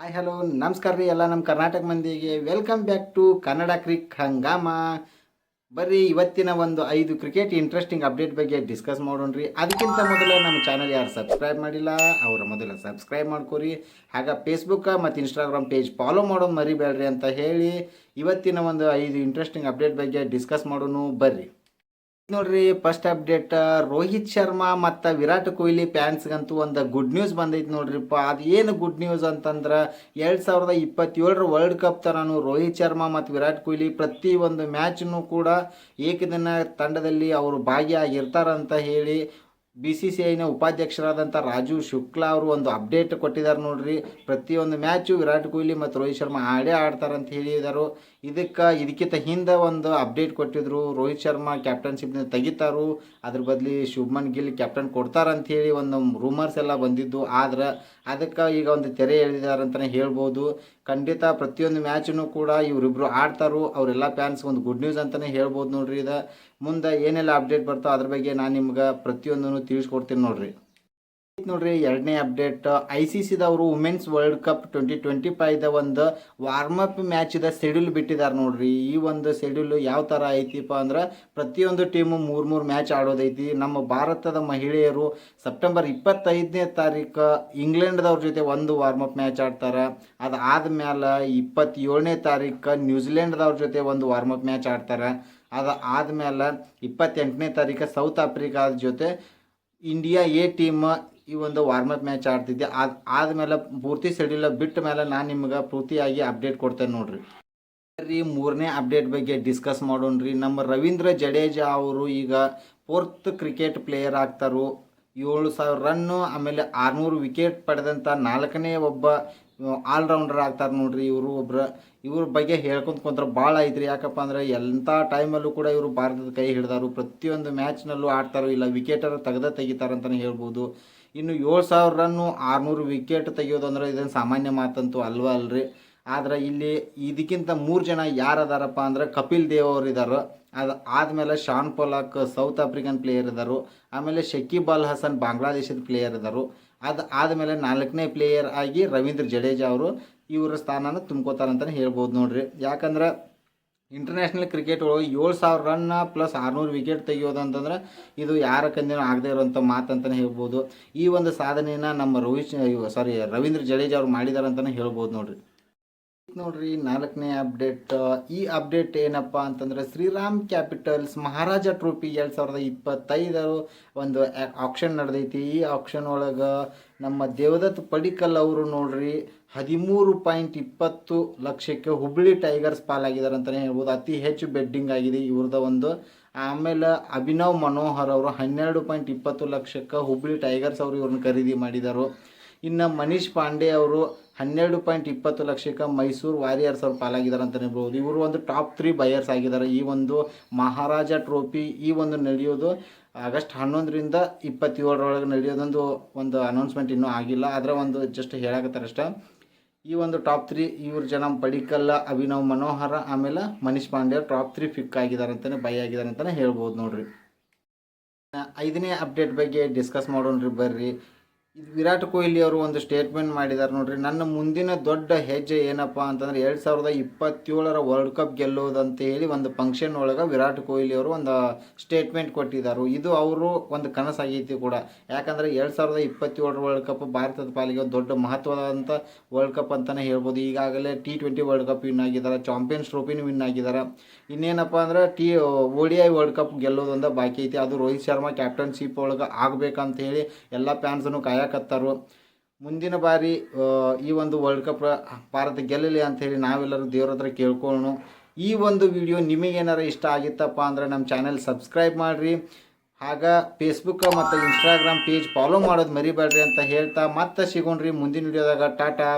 Hi hello ನಮಸ್ಕಾರ ರೀ. ಎಲ್ಲ ನಮ್ಮ ಕರ್ನಾಟಕ ಮಂದಿಗೆ. Welcome back to Kannada crick Hungama ಬರ್ರಿ, ಇವತ್ತಿನ ಒಂದು ಐದು ಕ್ರಿಕೆಟ್ ಇಂಟ್ರೆಸ್ಟಿಂಗ್ ಅಪ್ಡೇಟ್ ಬಗ್ಗೆ ಡಿಸ್ಕಸ್ ಮಾಡೋಣ ರೀ. ಅದಕ್ಕಿಂತ ಮೊದಲು ನಮ್ಮ ಚಾನಲ್ ಯಾರು ಸಬ್ಸ್ಕ್ರೈಬ್ ಮಾಡಿಲ್ಲ, ಅವರ ಮೊದಲು ಸಬ್ಸ್ಕ್ರೈಬ್ ಮಾಡ್ಕೊರಿ. ಹಾಗೆ ಫೇಸ್ಬುಕ್ ಮತ್ತು ಇನ್ಸ್ಟಾಗ್ರಾಮ್ ಪೇಜ್ ಫಾಲೋ ಮಾಡೋದು ಮರಿಬೇಡ್ರಿ ಅಂತ ಹೇಳಿ ಇವತ್ತಿನ ಒಂದು ಐದು ಇಂಟ್ರೆಸ್ಟಿಂಗ್ ಅಪ್ಡೇಟ್ ಬಗ್ಗೆ ಡಿಸ್ಕಸ್ ಮಾಡೋಣ. ಬರ್ರಿ. ನೋಡ್ರಿ ಫಸ್ಟ್ ಅಪ್ಡೇಟ್ ರೋಹಿತ್ ಶರ್ಮಾ ಮತ್ತು ವಿರಾಟ್ ಕೊಹ್ಲಿ ಫ್ಯಾನ್ಸ್ಗಂತೂ ಒಂದು ಗುಡ್ ನ್ಯೂಸ್ ಬಂದೈತಿ ನೋಡ್ರಿಪ್ಪ. ಅದು ಏನು ಗುಡ್ ನ್ಯೂಸ್ ಅಂತಂದ್ರೆ, ಎರಡು ಸಾವಿರದ ಇಪ್ಪತ್ತೇಳರ ವರ್ಲ್ಡ್ ಕಪ್ ಥರನು ರೋಹಿತ್ ಶರ್ಮಾ ಮತ್ತು ವಿರಾಟ್ ಕೊಹ್ಲಿ ಪ್ರತಿ ಒಂದು ಮ್ಯಾಚ್ನು ಕೂಡ ಏಕದಿನ ತಂಡದಲ್ಲಿ ಅವರು ಭಾಗಿಯಾಗಿರ್ತಾರಂತ ಹೇಳಿ ಬಿ ಸಿ ಸಿ ಐನ ಉಪಾಧ್ಯಕ್ಷರಾದಂಥ ರಾಜು ಶುಕ್ಲಾ ಅವರು ಒಂದು ಅಪ್ಡೇಟ್ ಕೊಟ್ಟಿದ್ದಾರೆ ನೋಡ್ರಿ. ಪ್ರತಿಯೊಂದು ಮ್ಯಾಚು ವಿರಾಟ್ ಕೊಹ್ಲಿ ಮತ್ತು ರೋಹಿತ್ ಶರ್ಮಾ ಆಡೇ ಆಡ್ತಾರಂತ ಹೇಳಿದರು. ಇದಕ್ಕೆ ಇದಕ್ಕಿಂತ ಹಿಂದೆ ಒಂದು ಅಪ್ಡೇಟ್ ಕೊಟ್ಟಿದ್ರು. ರೋಹಿತ್ ಶರ್ಮಾ ಕ್ಯಾಪ್ಟನ್ಶಿಪ್ನ ತೆಗಿತಾರು. ಅದ್ರ ಬದಲಿ ಶುಭ್ಮನ್ ಗಿಲ್ ಕ್ಯಾಪ್ಟನ್ ಕೊಡ್ತಾರಂಥೇಳಿ ಒಂದು ರೂಮರ್ಸ್ ಎಲ್ಲ ಬಂದಿದ್ದು. ಆದ್ರೆ ಅದಕ್ಕೆ ಈಗ ಒಂದು ತೆರೆ ಎಳೆದಿದ್ದಾರೆ ಅಂತಲೇ ಹೇಳ್ಬೋದು. ಖಂಡಿತ ಪ್ರತಿಯೊಂದು ಮ್ಯಾಚನ್ನು ಕೂಡ ಇವರಿಬ್ಬರು ಆಡ್ತಾರು. ಅವರೆಲ್ಲ ಫ್ಯಾನ್ಸ್ ಒಂದು ಗುಡ್ ನ್ಯೂಸ್ ಅಂತಲೇ ಹೇಳ್ಬೋದು ನೋಡ್ರಿ ಇದು. ಮುಂದೆ ಏನೆಲ್ಲ ಅಪ್ಡೇಟ್ ಬರ್ತಾವೆ ಅದ್ರ ಬಗ್ಗೆ ನಾನು ನಿಮ್ಗೆ ಪ್ರತಿಯೊಂದನ್ನು ತಿಳಿಸ್ಕೊಡ್ತೀನಿ ನೋಡ್ರಿ. ನೋಡ್ರಿ, ಎರಡನೇ update. I C ಸಿದವರು women's world cup twenty twenty ಫೈವ್ದ ಒಂದು ವಾರ್ಮ್ ಅಪ್ ಮ್ಯಾಚ್ದ ಶೆಡ್ಯೂಲ್ ಬಿಟ್ಟಿದ್ದಾರೆ ನೋಡ್ರಿ. ಈ ಒಂದು ಶೆಡ್ಯೂಲ್ ಯಾವ ಥರ ಐತಿಪ್ಪ ಅಂದ್ರೆ ಪ್ರತಿಯೊಂದು ಟೀಮು ಮೂರು ಮೂರು ಮ್ಯಾಚ್ ಆಡೋದೈತಿ. ನಮ್ಮ ಭಾರತದ ಮಹಿಳೆಯರು ಸೆಪ್ಟೆಂಬರ್ ಇಪ್ಪತ್ತೈದನೇ ತಾರೀಕು ಇಂಗ್ಲೆಂಡ್ದವ್ರ ಜೊತೆ ಒಂದು ವಾರ್ಮ್ ಅಪ್ ಮ್ಯಾಚ್ ಆಡ್ತಾರೆ. ಅದಾದ ಮೇಲೆ ಇಪ್ಪತ್ತೇಳನೇ ತಾರೀಕು ನ್ಯೂಜಿಲೆಂಡ್ದವ್ರ ಜೊತೆ ಒಂದು ವಾರ್ಮ್ ಅಪ್ ಮ್ಯಾಚ್ ಆಡ್ತಾರೆ. ಅದು ಆದಮೇಲೆ ಇಪ್ಪತ್ತೆಂಟನೇ ತಾರೀಕು ಸೌತ್ ಆಫ್ರಿಕಾದ ಜೊತೆ ಇಂಡಿಯಾ ಎ ಟೀಮ್ ಈ ಒಂದು ವಾರ್ಮಪ್ ಮ್ಯಾಚ್ ಆಡ್ತಿದ್ದೆ. ಅದು ಆದಮೇಲೆ ಪೂರ್ತಿ ಸೆಡ್ಯೂಲ್ ಬಿಟ್ಟ ಮೇಲೆ ನಾನು ನಿಮ್ಗೆ ಪೂರ್ತಿಯಾಗಿ ಅಪ್ಡೇಟ್ ಕೊಡ್ತೇನೆ ನೋಡ್ರಿ. ರೀ ಮೂರನೇ ಅಪ್ಡೇಟ್ ಬಗ್ಗೆ ಡಿಸ್ಕಸ್ ಮಾಡೋಣ್ರಿ. ನಮ್ಮ ರವೀಂದ್ರ ಜಡೇಜಾ ಅವರು ಈಗ ಫೋರ್ತ್ ಕ್ರಿಕೆಟ್ ಪ್ಲೇಯರ್ ಆಗ್ತಾರು. ಏಳು ಸಾವಿರ ರನ್ನು ಆಮೇಲೆ ಆರುನೂರು ವಿಕೆಟ್ ಪಡೆದಂಥ ನಾಲ್ಕನೇ ಒಬ್ಬ ಆಲ್ರೌಂಡರ್ ಆಗ್ತಾರೆ ನೋಡ್ರಿ ಇವರು ಒಬ್ರು. ಇವ್ರ ಬಗ್ಗೆ ಹೇಳ್ಕೊಂತ ಕುಂತ್ರ ಭಾಳ ಐತ್ರಿ. ಯಾಕಪ್ಪ ಅಂದ್ರೆ ಎಂಥ ಟೈಮಲ್ಲೂ ಕೂಡ ಇವರು ಭಾರತದ ಕೈ ಹಿಡಿದಾರು. ಪ್ರತಿಯೊಂದು ಮ್ಯಾಚ್ನಲ್ಲೂ ಆಡ್ತಾರೋ ಇಲ್ಲ ವಿಕೆಟರ್ ತೆಗೆದ ತೆಗಿತಾರಂತಲೇ ಹೇಳ್ಬೋದು. ಇನ್ನು ಏಳು ಸಾವಿರ ರನ್ನು ಆರುನೂರು ವಿಕೆಟ್ ತೆಗಿಯೋದು ಅಂದ್ರೆ ಇದನ್ನು ಸಾಮಾನ್ಯ ಮಾತಂತೂ ಅಲ್ವಾ ಅಲ್ರಿ. ಆದ್ರೆ ಇಲ್ಲಿ ಇದಕ್ಕಿಂತ ಮೂರು ಜನ ಯಾರು ಅದಾರಪ್ಪ ಅಂದ್ರೆ ಕಪಿಲ್ ದೇವ್ ಅವರು ಇದ್ದಾರೆ ಅದು ಆದಮೇಲೆ Shaun Pollock South African player ಇದ್ದರು ಆಮೇಲೆ ಶಕೀಬ್ ಅಲ್ ಹಸನ್ ಬಾಂಗ್ಲಾದೇಶದ ಪ್ಲೇಯರ್ ಇದ್ದರು ಅದು ಆದಮೇಲೆ ನಾಲ್ಕನೇ ಪ್ಲೇಯರ್ ಆಗಿ ರವೀಂದ್ರ ಜಡೇಜಾ ಅವರು. ಇವರ ಸ್ಥಾನನ ತುಂಬ್ಕೋತಾರಂತಲೇ ಹೇಳ್ಬೋದು ನೋಡ್ರಿ. ಯಾಕಂದ್ರೆ ಇಂಟರ್ನ್ಯಾಷನಲ್ ಕ್ರಿಕೆಟ್ ಒಳಗೆ ಏಳು ಸಾವಿರ ರನ್ನ ಪ್ಲಸ್ ಆರುನೂರು ವಿಕೆಟ್ ತೆಗಿಯೋದು ಅಂತಂದ್ರೆ ಇದು ಯಾರ ಕಂದಿನೂ ಆಗದೆ ಇರುವಂಥ ಅಂತಲೇ ಹೇಳ್ಬೋದು. ಈ ಒಂದು ಸಾಧನೆಯನ್ನು ನಮ್ಮ ರೋಹಿತ್ ಸಾರಿ ರವೀಂದ್ರ ಜಡೇಜಾ ಅವ್ರು ಮಾಡಿದ್ದಾರೆ ಅಂತಲೇ ಹೇಳ್ಬೋದು ನೋಡ್ರಿ. ನೋಡ್ರಿ, ನಾಲ್ಕನೇ ಅಪ್ಡೇಟ್. ಈ ಅಪ್ಡೇಟ್ ಏನಪ್ಪ ಅಂತಂದ್ರೆ, ಶ್ರೀರಾಮ್ ಕ್ಯಾಪಿಟಲ್ಸ್ ಮಹಾರಾಜ ಟ್ರೋಫಿ ಎರಡು ಸಾವಿರದ ಇಪ್ಪತ್ತೈದರು ಒಂದು ಆಕ್ಷನ್ ನಡೆದೈತಿ. ಈ ಆಕ್ಷನ್ ಒಳಗೆ ನಮ್ಮ ದೇವದತ್ ಪಡಿಕಲ್ ಅವರು ನೋಡ್ರಿ, ಹದಿಮೂರು ಪಾಯಿಂಟ್ ಇಪ್ಪತ್ತು ಲಕ್ಷಕ್ಕೆ ಹುಬ್ಳಿ ಟೈಗರ್ಸ್ ಪಾಲಾಗಿದ್ದಾರೆ ಅಂತಲೇ ಹೇಳ್ಬೋದು. ಅತಿ ಹೆಚ್ಚು ಬೆಡ್ಡಿಂಗ್ ಆಗಿದೆ ಇವ್ರದ ಒಂದು. ಆಮೇಲೆ ಅಭಿನವ್ ಮನೋಹರ್ ಅವರು ಹನ್ನೆರಡು ಪಾಯಿಂಟ್ ಇಪ್ಪತ್ತು ಲಕ್ಷಕ್ಕೆ ಹುಬ್ಳಿ ಟೈಗರ್ಸ್ ಅವರು ಇವ್ರನ್ನ ಖರೀದಿ ಮಾಡಿದರು. ಇನ್ನು ಮನೀಶ್ ಪಾಂಡೆ ಅವರು ಹನ್ನೆರಡು ಪಾಯಿಂಟ್ ಇಪ್ಪತ್ತು ಲಕ್ಷಕ್ಕೆ ಮೈಸೂರು ವಾರಿಯರ್ಸ್ ಅವ್ರು ಪಾಲಾಗಿದ್ದಾರೆ ಅಂತಲೇ ಹೇಳ್ಬೋದು. ಇವರು ಒಂದು ಟಾಪ್ ತ್ರೀ ಬಯರ್ಸ್ ಆಗಿದ್ದಾರೆ. ಈ ಒಂದು ಮಹಾರಾಜ ಟ್ರೋಫಿ ಈ ಒಂದು ನಡೆಯೋದು ಆಗಸ್ಟ್ ಹನ್ನೊಂದರಿಂದ ಇಪ್ಪತ್ತೇಳರೊಳಗೆ ನಡೆಯೋದೊಂದು ಒಂದು ಅನೌನ್ಸ್ಮೆಂಟ್ ಇನ್ನೂ ಆಗಿಲ್ಲ. ಅದರ ಒಂದು ಜಸ್ಟ್ ಹೇಳಕತ್ತಾರೆ ಅಷ್ಟೇ. ಈ ಒಂದು ಟಾಪ್ ತ್ರೀ ಇವ್ರ ಜನ ಪಡಿಕಲ್ಲ, ಅಭಿನವ್ ಮನೋಹರ, ಆಮೇಲೆ Manish Pandey top three fix ಆಗಿದ್ದಾರೆ ಅಂತಲೇ ಬೈ ಆಗಿದ್ದಾರೆ ಅಂತಲೇ ಹೇಳ್ಬೋದು ನೋಡಿರಿ. ಐದನೇ ಅಪ್ಡೇಟ್ ಬಗ್ಗೆ ಡಿಸ್ಕಸ್ ಮಾಡೋಣ್ರಿ ಬರ್ರಿ. ವಿರಾಟ್ ಕೊಹ್ಲಿ ಅವರು ಒಂದು ಸ್ಟೇಟ್ಮೆಂಟ್ ಮಾಡಿದ್ದಾರೆ ನೋಡ್ರಿ, ನನ್ನ ಮುಂದಿನ ದೊಡ್ಡ ಹೆಜ್ಜೆ ಏನಪ್ಪ ಅಂತಂದ್ರೆ ಎರಡು ಸಾವಿರದ ಇಪ್ಪತ್ತೇಳರ ವರ್ಲ್ಡ್ ಕಪ್ ಗೆಲ್ಲೋದಂತ ಹೇಳಿ ಒಂದು ಫಂಕ್ಷನ್ ಒಳಗೆ ವಿರಾಟ್ ಕೊಹ್ಲಿ ಅವರು ಒಂದು ಸ್ಟೇಟ್ಮೆಂಟ್ ಕೊಟ್ಟಿದ್ದಾರೆ ಇದು ಅವರು ಒಂದು ಕನಸಾಗೈತಿ ಕೂಡ. ಯಾಕಂದರೆ ಎರಡು ಸಾವಿರದ ಇಪ್ಪತ್ತೇಳರ ವರ್ಲ್ಡ್ ಕಪ್ ಭಾರತದ ಪಾಲಿಗೆ ದೊಡ್ಡ ಮಹತ್ವದಂಥ ವರ್ಲ್ಡ್ ಕಪ್ ಅಂತಲೇ ಹೇಳ್ಬೋದು. ಈಗಾಗಲೇ T twenty world cup win ಆಗಿದ್ದಾರೆ ಚಾಂಪಿಯನ್ಸ್ ಟ್ರೋಫಿನೂ ವಿನ್ ಆಗಿದ್ದಾರೆ ಇನ್ನೇನಪ್ಪ ಅಂದ್ರೆ T O D I world cup ಗೆಲ್ಲೋದೊಂದು ಬಾಕಿ ಐತಿ. ಅದು ರೋಹಿತ್ ಶರ್ಮಾ ಕ್ಯಾಪ್ಟನ್ಶಿಪ್ ಒಳಗೆ ಆಗಬೇಕಂತ ಹೇಳಿ ಎಲ್ಲ ಫ್ಯಾನ್ಸನ್ನು ಕಾಯಕತ್ತಾರು ಮುಂದಿನ ಬಾರಿ ಈ ಒಂದು ವರ್ಲ್ಡ್ ಕಪ್ ಭಾರತ ಗೆಲ್ಲಲಿ ಅಂತ ಹೇಳಿ ನಾವೆಲ್ಲರೂ ದೇವ್ರ ಹತ್ರ ಕೇಳ್ಕೊಳ್ಳೋಣ ಈ ಒಂದು ವಿಡಿಯೋ ನಿಮಗೇನಾರ ಇಷ್ಟ ಆಗಿತ್ತಪ್ಪ ಅಂದ್ರೆ ನಮ್ಮ ಚಾನೆಲ್ ಸಬ್ಸ್ಕ್ರೈಬ್ ಮಾಡಿರಿ. ಆಗ ಫೇಸ್ಬುಕ್ ಮತ್ತು ಇನ್ಸ್ಟಾಗ್ರಾಮ್ ಪೇಜ್ ಫಾಲೋ ಮಾಡೋದು ಮರಿಬೇಡ್ರಿ ಅಂತ ಹೇಳ್ತಾ ಮತ್ತೆ ಸಿಗೋಣ್ರಿ ಮುಂದಿನ ವಿಡಿಯೋದಾಗ. ಟಾಟಾ.